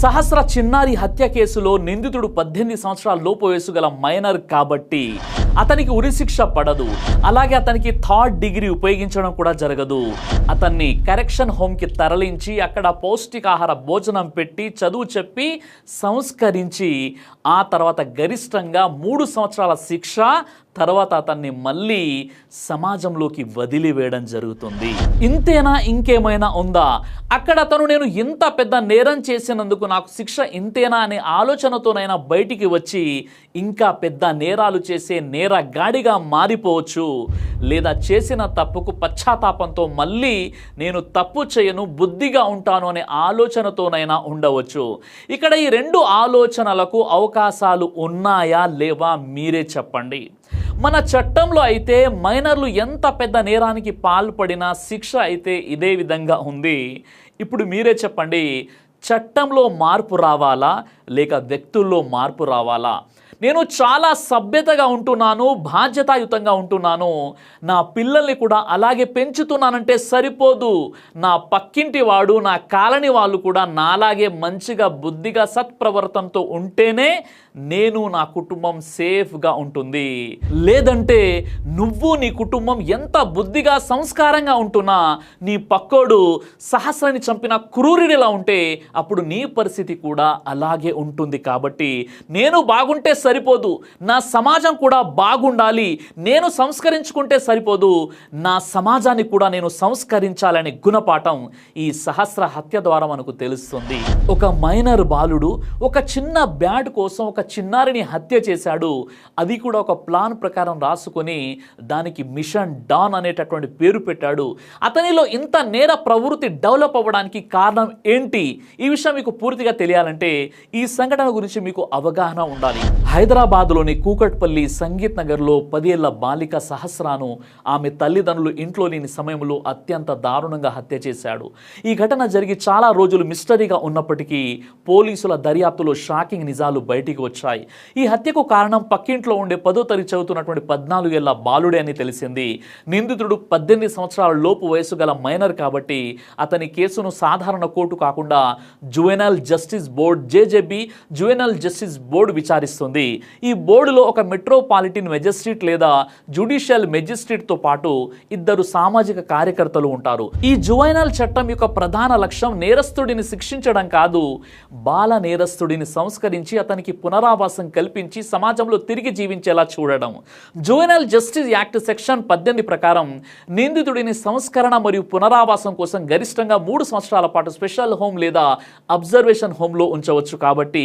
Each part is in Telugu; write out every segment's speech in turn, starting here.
సహస్ర చిన్నారి హత్య కేసులో నిందితుడు పద్దెనిమిది సంవత్సరాల లోపు వయసు గల మైనర్ కాబట్టి అతనికి ఉరిశిక్ష పడదు. అలాగే అతనికి థర్డ్ డిగ్రీ ఉపయోగించడం కూడా జరగదు. అతన్ని కరెక్షన్ హోమ్కి తరలించి అక్కడ పౌష్టికాహార భోజనం పెట్టి చదువు చెప్పి సంస్కరించి ఆ తర్వాత గరిష్టంగా మూడు సంవత్సరాల శిక్ష తర్వాత అతన్ని మళ్ళీ సమాజంలోకి వదిలివేయడం జరుగుతుంది. ఇంతేనా ఇంకేమైనా ఉందా? అక్కడ అతను నేను ఇంత పెద్ద నేరం చేసినందుకు నాకు శిక్ష ఇంతేనా అనే ఆలోచనతోనైనా బయటికి వచ్చి ఇంకా పెద్ద నేరాలు చేసే నేర గాడిగా మారిపోవచ్చు లేదా చేసిన తప్పుకు పశ్చాత్తాపంతో మళ్ళీ నేను తప్పు చేయను బుద్ధిగా ఉంటాను అనే ఆలోచనతోనైనా ఉండవచ్చు. ఇక్కడ ఈ రెండు ఆలోచనలకు అవకాశాలు ఉన్నాయా లేవా మీరే చెప్పండి. మన చట్టంలో అయితే మైనర్లు ఎంత పెద్ద నేరానికి పాల్పడినా శిక్ష అయితే ఇదే విధంగా ఉంది. ఇప్పుడు మీరే చెప్పండి చట్టంలో మార్పు రావాలా లేక వ్యక్తుల్లో మార్పు రావాలా? నేను చాలా సభ్యతగా ఉంటున్నాను బాధ్యతాయుతంగా ఉంటున్నాను. నా పిల్లల్ని కూడా అలాగే పెంచుతున్నానంటే సరిపోదు. నా పక్కింటి వాడు నా కాలనీ వాళ్ళు కూడా నాలాగే మంచిగా బుద్ధిగా సత్ప్రవర్తనతో ఉంటేనే నేను నా కుటుంబం సేఫ్గా ఉంటుంది. లేదంటే నువ్వు నీ కుటుంబం ఎంత బుద్ధిగా సంస్కారంగా ఉంటున్నా నీ పక్కోడు సహస్రాన్ని చంపిన క్రూరుడిలా ఉంటే అప్పుడు నీ పరిస్థితి కూడా అలాగే ఉంటుంది. కాబట్టి నేను బాగుంటే సరిపోదు. నా సమాజం కూడా బాగుండాలి. నేను సంస్కరించుకుంటే సరిపోదు. నా సమాజాన్ని కూడా నేను సంస్కరించాలనే గుణపాఠం ఈ సహస్ర హత్య ద్వారా మనకు తెలుస్తుంది. ఒక మైనర్ బాలుడు ఒక చిన్న బ్యాట్ కోసం ఒక చిన్నారిని హత్య చేశాడు. అది కూడా ఒక ప్లాన్ ప్రకారం రాసుకొని దానికి మిషన్ డాన్ అనేటటువంటి పేరు పెట్టాడు. అతనిలో ఇంత నేర ప్రవృత్తి డెవలప్ అవ్వడానికి కారణం ఏంటి? ఈ విషయం మీకు పూర్తిగా తెలియాలంటే ఈ సంఘటన గురించి మీకు అవగాహన ఉండాలి. హైదరాబాద్లోని కూకట్పల్లి సంగీత్ నగర్లో పదేళ్ళ బాలిక సహస్రాను ఆమె తల్లిదండ్రులు ఇంట్లో లేని సమయంలో అత్యంత దారుణంగా హత్య చేశాడు. ఈ ఘటన జరిగి చాలా రోజులు మిస్టరీగా ఉన్నప్పటికీ పోలీసుల దర్యాప్తులో షాకింగ్ నిజాలు బయటికి వచ్చాయి. ఈ హత్యకు కారణం పక్కింట్లో ఉండే పదో తరగతి చదువుతున్నటువంటి పద్నాలుగేళ్ళ బాలుడే అని తెలిసింది. నిందితుడు పద్దెనిమిది సంవత్సరాల లోపు వయసు గల మైనర్ కాబట్టి అతని కేసును సాధారణ కోర్టు కాకుండా juvenile justice board JJB juvenile justice board విచారిస్తుంది. ఈ బోర్డులో ఒక మెట్రోపాలిటన్ మెజిస్ట్రేట్ లేదా జుడిషియల్ మెజిస్ట్రేట్తో పాటు ఇద్దరు సామాజిక కార్యకర్తలు ఉంటారు. ఈ జువైనల్ చట్టం యొక్క ప్రధాన లక్ష్యం నేరస్తుడిని శిక్షించడం కాదు బాల నేరస్తుడిని సంస్కరించి అతనికి పునరావాసం కల్పించి సమాజంలో తిరిగి జీవించేలా చూడడం. జువెనల్ జస్టిస్ యాక్ట్ సెక్షన్ పద్దెనిమిది ప్రకారం నిందితుడిని సంస్కరణ మరియు పునరావాసం కోసం గరిష్టంగా మూడు సంవత్సరాల పాటు స్పెషల్ హోమ్ లేదా అబ్జర్వేషన్ హోమ్లో ఉంచవచ్చు కాబట్టి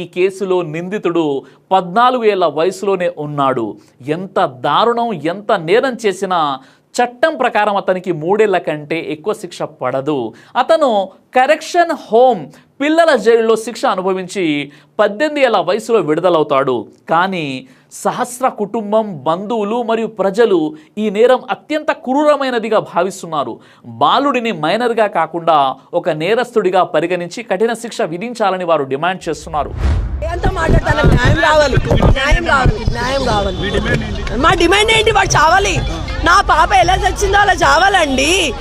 ఈ కేసులో నిందితుడు పద్నాలుగు ఏళ్ళ వయసులోనే ఉన్నాడు. ఎంత దారుణం ఎంత నేరం చేసినా చట్టం ప్రకారం అతనికి మూడేళ్ళ కంటే ఎక్కువ శిక్ష పడదు. అతను కరెక్షన్ హోమ్ పిల్లల జైలులో శిక్ష అనుభవించి పద్దెనిమిది ఏళ్ళ వయసులో విడుదలవుతాడు. కానీ సహస్ర కుటుంబం బంధువులు మరియు ప్రజలు ఈ నేరం అత్యంత క్రూరమైనదిగా భావిస్తున్నారు. బాలుడిని మైనర్గా కాకుండా ఒక నేరస్తుడిగా పరిగణించి కఠిన శిక్ష విధించాలని వారు డిమాండ్ చేస్తున్నారు. న్యాయం రావాలి. న్యాయం న్యాయం మా డిమాండ్ ఏంటి? వాడు చావాలి. నా పాప ఎలా చచ్చిందో అలా చావాలండి.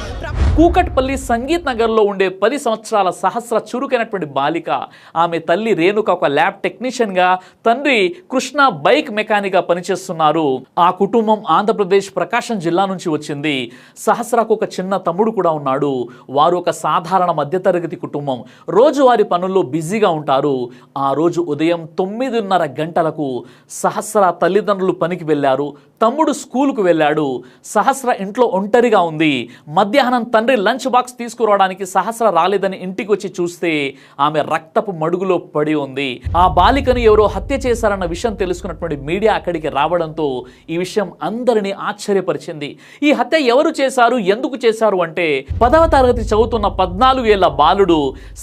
కూకట్పల్లి సంగీత్ నగర్లో ఉండే పది సంవత్సరాల సహస్ర చురుకైనటువంటి బాలిక. ఆమె తల్లి రేణుక ఒక ల్యాబ్ టెక్నీషియన్గా తండ్రి కృష్ణ బైక్ మెకానిక్గా పనిచేస్తున్నారు. ఆ కుటుంబం ఆంధ్రప్రదేశ్ ప్రకాశం జిల్లా నుంచి వచ్చింది. సహస్రకు ఒక చిన్న తమ్ముడు కూడా ఉన్నాడు. వారు ఒక సాధారణ మధ్యతరగతి కుటుంబం. రోజువారి పనుల్లో బిజీగా ఉంటారు. ఆ రోజు ఉదయం తొమ్మిదిన్నర గంటలకు సహస్ర తల్లిదండ్రులు పనికి వెళ్ళారు. తమ్ముడు స్కూల్కు వెళ్ళాడు. సహస్ర ఇంట్లో ఒంటరిగా ఉంది. మధ్యాహ్నం తండ్రి లంచ్ బాక్స్ తీసుకురావడానికి సహస్ర రాలేదని ఇంటికి వచ్చి చూస్తే ఆమె రక్తపు మడుగులో పడి ఉంది. ఆ బాలికను ఎవరో హత్య చేశారన్న విషయం తెలుసుకున్నటువంటి మీడియా అక్కడికి రావడంతో ఈ విషయం అందరినీ ఆశ్చర్యపరిచింది. ఈ హత్య ఎవరు చేశారు ఎందుకు చేశారు అంటే పదవ తరగతి చదువుతున్న పద్నాలుగు ఏళ్ళ బాలుడు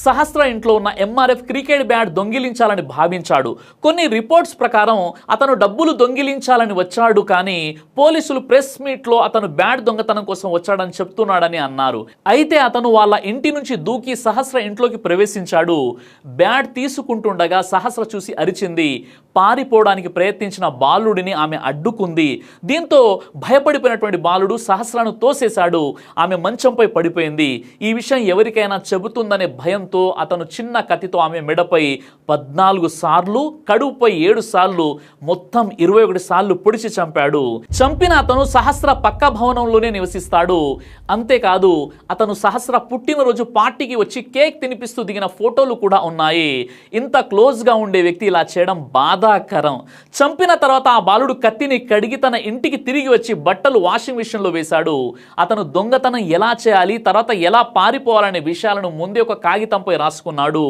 సహస్ర ఇంట్లో ఉన్న ఎంఆర్ఎఫ్ క్రికెట్ బ్యాట్ దొంగిలించాలని భావించాడు. కొన్ని రిపోర్ట్స్ ప్రకారం అతను డబ్బులు దొంగిలించాలని వచ్చాడు కానీ పోలీసులు ప్రెస్ మీట్లో అతను బ్యాట్ దొంగతనం కోసం వచ్చాడని చెప్తున్నాడని అన్నారు. అయితే అతను వాళ్ళ ఇంటి నుంచి దూకి సహస్ర ఇంట్లోకి ప్రవేశించాడు. బ్యాట్ తీసుకుంటుండగా సహస్ర చూసి అరిచింది. పారిపోవడానికి ప్రయత్నించిన బాలుడిని ఆమె అడ్డుకుంది. దీంతో భయపడిపోయినటువంటి బాలుడు సహస్రాను తోసేశాడు. ఆమె మంచంపై పడిపోయింది. ఈ విషయం ఎవరికైనా చెబుతుందనే భయంతో అతను చిన్న కత్తితో ఆమె మెడపై పద్నాలుగు సార్లు కడుపుపై ఏడు సార్లు మొత్తం ఇరవై ఒకటి సార్లు పొడిచి చంపాడు. చంపిన అతను సహస్ర పక్క భవనంలోనే నివసిస్తాడు. అంతేకాదు అతను సహస్ర పుట్టినరోజు పార్టీకి వచ్చి కేక్ తినిపిస్తూ దిగిన ఫోటోలు కూడా ఉన్నాయి. ఇంత క్లోజ్గా ఉండే వ్యక్తి ఇలా చేయడం బాధాకరం. చంపిన తర్వాత ఆ బాలుడు కత్తిని కడిగి తన ఇంటికి తిరిగి వచ్చి బట్టలు వాషింగ్ మిషన్లో వేశాడు. అతను దొంగతనం ఎలా చేయాలి తర్వాత ఎలా పారిపోవాలనే విషయాలను ముందే ఒక కాగితంపై రాసుకున్నాడు.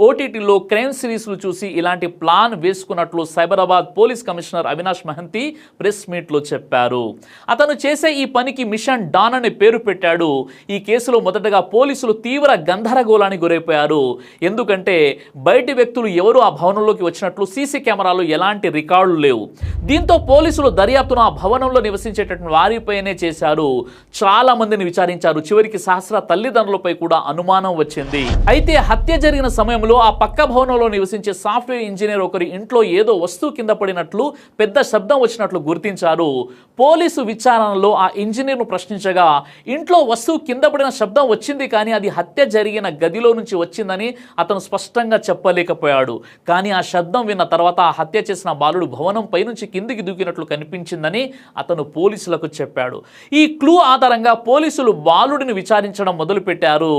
ఓటీటీలో క్రైమ్ సిరీస్లు చూసి ఇలాంటి plan వేసుకున్నట్లు Cyberabad police commissioner Avinash Mohanty press మీట్లో చెప్పారు. అతను చేసే ఈ పనికి మిషన్ డాన్ అనే పేరు పెట్టాడు. ఈ కేసులో మొదటగా పోలీసులు తీవ్ర గందరగోళానికి గురైపోయారు. ఎందుకంటే బయటి వ్యక్తులు ఎవరు ఆ భవనంలోకి వచ్చినట్లు సీసీ కెమెరాలు ఎలాంటి రికార్డులు లేవు. దీంతో పోలీసులు దర్యాప్తును ఆ భవనంలో నివసించేటటువంటి వారిపైనే చేశారు. చాలా మందిని విచారించారు. చివరికి సహస్ర తల్లిదండ్రులపై కూడా అనుమానం వచ్చింది. అయితే హత్య జరిగిన సమయంలో ఆ పక్క భవనంలో నివసించే సాఫ్ట్వేర్ ఇంజనీర్ ఒకరి ఇంట్లో ఏదో వస్తువు కింద పడినట్లు పెద్ద శబ్దం వచ్చినట్లు గుర్తించారు. పోలీసు విచారణలో ఆ ఇంజనీర్ను ప్రశ్నించగా ఇంట్లో వస్తువు కింద పడిన శబ్దం వచ్చింది కానీ అది హత్య జరిగిన గదిలో నుంచి వచ్చిందని అతను స్పష్టంగా చెప్పలేకపోయాడు. కానీ ఆ శబ్దం విన్న తర్వాత ఆ హత్య చేసిన బాలుడు భవనం పైనుంచి కిందికి దూకినట్లు కనిపించిందని అతను పోలీసులకు చెప్పాడు. ఈ క్లూ ఆధారంగా పోలీసులు బాలుడిని విచారించడం మొదలుపెట్టారు.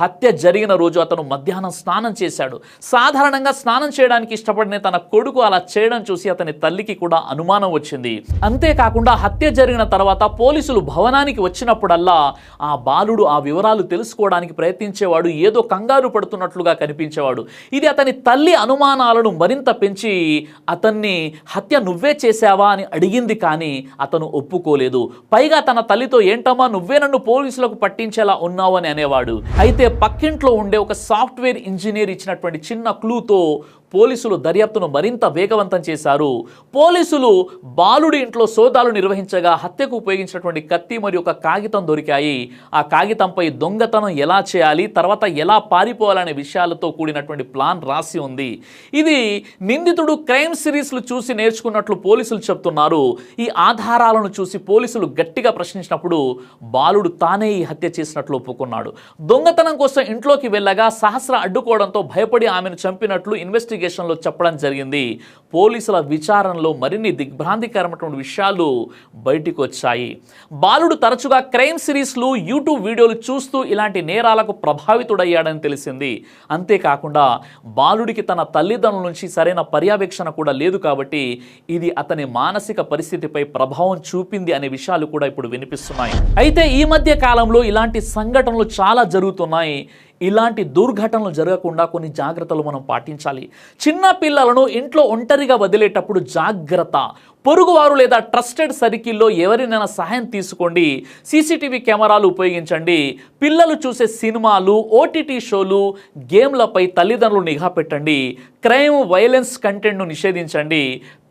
హత్య జరిగిన రోజు అతను మధ్యాహ్నం స్నానం చేశాడు. సాధారణంగా స్నానం చేయడానికి ఇష్టపడిన తన కొడుకు అలా చేయడం చూసి అతని తల్లికి కూడా అనుమానం వచ్చింది. అంతేకాకుండా హత్య జరిగిన తర్వాత పోలీసులు భవనానికి వచ్చినప్పుడల్లా ఆ ఆ బాలుడు ఆ వివరాలు తెలుసుకోవడానికి ప్రయత్నించేవాడు ఏదో కంగారు పడుతున్నట్లుగా కనిపించేవాడు. ఇది అతని తల్లి అనుమానాలను మరింత పెంచి అతన్ని హత్య నువ్వే చేశావా అని అడిగింది కానీ అతను ఒప్పుకోలేదు. పైగా తన తల్లితో ఏంటమ్మా నువ్వే నన్ను పోలీసులకు పట్టించేలా ఉన్నావు అని అనేవాడు. అయితే పక్కింట్లో ఉండే ఒక సాఫ్ట్వేర్ ఇంజనీర్ ఇచ్చినటువంటి చిన్న క్లూతో పోలీసులు దర్యాప్తును మరింత వేగవంతం చేశారు. పోలీసులు బాలుడి ఇంట్లో సోదాలు నిర్వహించగా హత్యకు ఉపయోగించినటువంటి కత్తి మరియు ఒక కాగితం దొరికాయి. ఆ కాగితంపై దొంగతనం ఎలా చేయాలి తర్వాత ఎలా పారిపోవాలనే విషయాలతో కూడినటువంటి ప్లాన్ రాసి ఉంది. ఇది నిందితుడు క్రైమ్ సిరీస్లు చూసి నేర్చుకున్నట్లు పోలీసులు చెప్తున్నారు. ఈ ఆధారాలను చూసి పోలీసులు గట్టిగా ప్రశ్నించినప్పుడు బాలుడు తానే ఈ హత్య చేసినట్లు ఒప్పుకున్నాడు. దొంగతనం కోసం ఇంట్లోకి వెళ్ళగా సహస్ర అడ్డుకోవడంతో భయపడి ఆమెను చంపినట్లు ఇన్వెస్టిగేషన్లో చెప్పడం జరిగింది. పోలీసుల విచారణలో మరిన్ని దిగ్భ్రాంతికరమైనటువంటి విషయాలు బయటికి వచ్చాయి బాలుడు తరచుగా క్రైమ్ సిరీస్లు యూట్యూబ్ వీడియోలు చూస్తూ ఇలాంటి నేరాలకు ప్రభావితుడయ్యాడని తెలిసింది. అంతేకాకుండా బాలుడికి తన తల్లిదండ్రుల నుంచి సరైన పర్యవేక్షణ కూడా లేదు కాబట్టి ఇది అతని మానసిక పరిస్థితిపై ప్రభావం చూపింది అనే విషయాలు కూడా ఇప్పుడు వినిపిస్తున్నాయి. అయితే ఈ మధ్య కాలంలో ఇలాంటి సంఘటనలు చాలా జరుగుతున్నాయి. ఇలాంటి దుర్ఘటనలు జరగకుండా కొన్ని జాగ్రత్తలు మనం పాటించాలి. చిన్న పిల్లలను ఇంట్లో ఒంటరిగా వదిలేటప్పుడు జాగ్రత్త. పొరుగువారు లేదా ట్రస్టెడ్ సర్కిల్లో ఎవరినైనా సహాయం తీసుకోండి. సీసీటీవీ కెమెరాలు ఉపయోగించండి. పిల్లలు చూసే సినిమాలు ఓటీటీ షోలు గేమ్లపై తల్లిదండ్రులు నిఘా పెట్టండి. క్రైమ్ వైలెన్స్ కంటెంట్ను నిషేధించండి.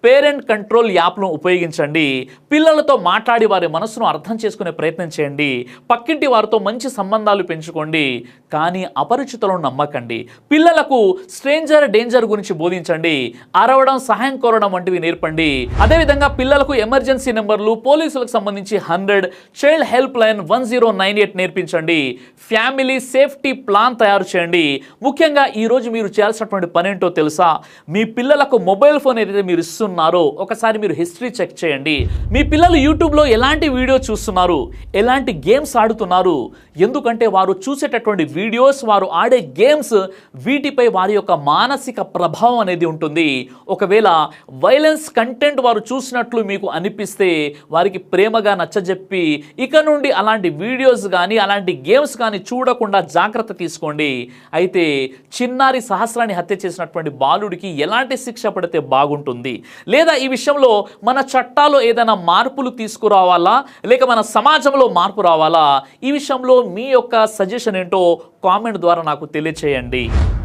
పేరెంట్ కంట్రోల్ యాప్ను ఉపయోగించండి. పిల్లలతో మాట్లాడి వారి మనసును అర్థం చేసుకునే ప్రయత్నం చేయండి. పక్కింటి వారితో మంచి సంబంధాలు పెంచుకోండి. కానీ అపరిచితులను నమ్మకండి. పిల్లలకు స్ట్రేంజర్ డేంజర్ గురించి బోధించండి. అరవడం సహాయం కోరడం వంటివి నేర్పండి. అదేవిధంగా పిల్లలకు ఎమర్జెన్సీ నెంబర్లు పోలీసులకు సంబంధించి hundred child help line one zero nine eight నేర్పించండి. ఫ్యామిలీ సేఫ్టీ ప్లాన్ తయారు చేయండి. ముఖ్యంగా ఈరోజు మీరు చేయాల్సినటువంటి పనేంటో తెలుసా? మీ పిల్లలకు మొబైల్ ఫోన్ ఏదైతే మీరు ఇస్తున్నారు ఒకసారి మీరు హిస్టరీ చెక్ చేయండి. మీ పిల్లలు యూట్యూబ్లో ఎలాంటి వీడియో చూస్తున్నారు? ఎలాంటి గేమ్స్ ఆడుతున్నారు? ఎందుకంటే వారు చూసేటటువంటి వీడియోస్ వారు ఆడే గేమ్స్ వీటిపై వారి యొక్క మానసిక ప్రభావం అనేది ఉంటుంది. ఒకవేళ వైలెన్స్ కంటెంట్ వారు చూసినట్లు మీకు అనిపిస్తే వారికి ప్రేమగా నచ్చజెప్పి ఇక నుండి అలాంటి వీడియోస్ కానీ అలాంటి గేమ్స్ కానీ చూడకుండా జాగ్రత్త తీసుకోండి. అయితే చిన్నారి సహస్రాన్ని హత్య చేసినటువంటి బాలుడికి ఎలాంటి శిక్ష పడితే బాగుంటుంది? లేదా ఈ విషయంలో మన చట్టాల్లో ఏదైనా మార్పులు తీసుకురావాలా? లేక మన సమాజంలో మార్పు రావాలా? ఈ విషయంలో మీ యొక్క సజెషన్ ఏంటో కామెంట్ ద్వారా నాకు తెలియచేయండి.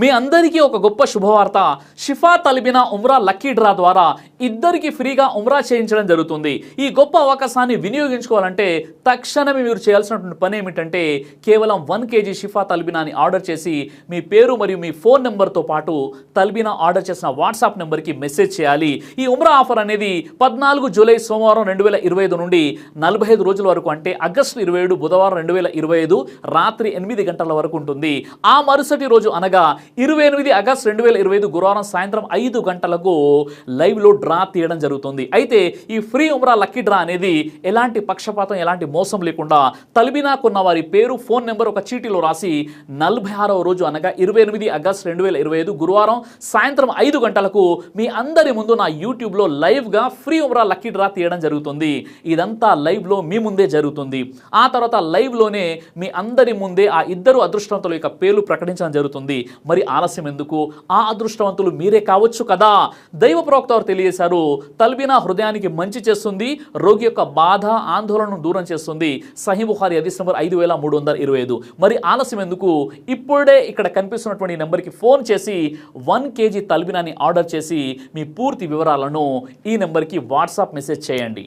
మీ అందరికీ ఒక గొప్ప శుభవార్త. షిఫా తలిబిన ఉమ్రా లక్కీ డ్రా ద్వారా ఇద్దరికి ఫ్రీగా ఉమ్రా చేయించడం జరుగుతుంది. ఈ గొప్ప అవకాశాన్ని వినియోగించుకోవాలంటే తక్షణమే మీరు చేయాల్సినటువంటి పని ఏమిటంటే కేవలం వన్ కేజీ షిఫా తల్బినాని ఆర్డర్ చేసి మీ పేరు మరియు మీ ఫోన్ నెంబర్తో పాటు తల్బినా ఆర్డర్ చేసిన వాట్సాప్ నెంబర్కి మెసేజ్ చేయాలి. ఈ ఉమ్రా ఆఫర్ అనేది పద్నాలుగు జూలై సోమవారం రెండు వేల ఇరవై ఐదు నుండి నలభై ఐదు రోజుల వరకు అంటే ఆగస్టు ఇరవై ఏడు బుధవారం రెండు వేల ఇరవై ఐదు రాత్రి ఎనిమిది గంటల వరకు ఉంటుంది. ఆ మరుసటి రోజు అనగా ఇరవై ఎనిమిది ఆగస్టు రెండు వేల ఇరవై ఐదు గురువారం సాయంత్రం ఐదు గంటలకు లైవ్లో డ్రా తీయడం జరుగుతుంది. అయితే ఈ ఫ్రీ ఉమ్రా లక్కీ డ్రా అనేది ఎలాంటి పక్షపాతం ఎలాంటి మోసం లేకుండా తలిబినాకున్న వారి పేరు ఫోన్ నెంబర్ ఒక చీటీలో రాసి నలభై ఆరవ రోజు అనగా ఇరవై ఎనిమిది ఆగస్ట్ రెండు వేల ఇరవై ఐదు గురువారం సాయంత్రం ఐదు గంటలకు మీ అందరి ముందు నా యూట్యూబ్లో లైవ్గా ఫ్రీ ఉమ్రా లక్కీ డ్రా తీయడం జరుగుతుంది. ఇదంతా లైవ్లో మీ ముందే జరుగుతుంది. ఆ తర్వాత లైవ్లోనే మీ అందరి ముందే ఆ ఇద్దరు అదృష్టవంతుల యొక్క పేర్లు ప్రకటించడం జరుగుతుంది. మరి మరి ఆలస్యం ఎందుకు? ఆ అదృష్టవంతులు మీరే కావచ్చు కదా? దైవ ప్రవక్త వారు తెలియజేశారు తల్బినా హృదయానికి మంచి చేస్తుంది రోగి యొక్క బాధ ఆందోళనను దూరం చేస్తుంది. సహీ బుఖారి ఐదు వేల మూడు వందల ఇరవై ఐదు. మరి ఆలస్యం ఎందుకు? ఇప్పుడే ఇక్కడ కనిపిస్తున్నటువంటి నెంబర్కి ఫోన్ చేసి వన్ కేజీ తల్బినాని ఆర్డర్ చేసి మీ పూర్తి వివరాలను ఈ నెంబర్కి వాట్సాప్ మెసేజ్ చేయండి.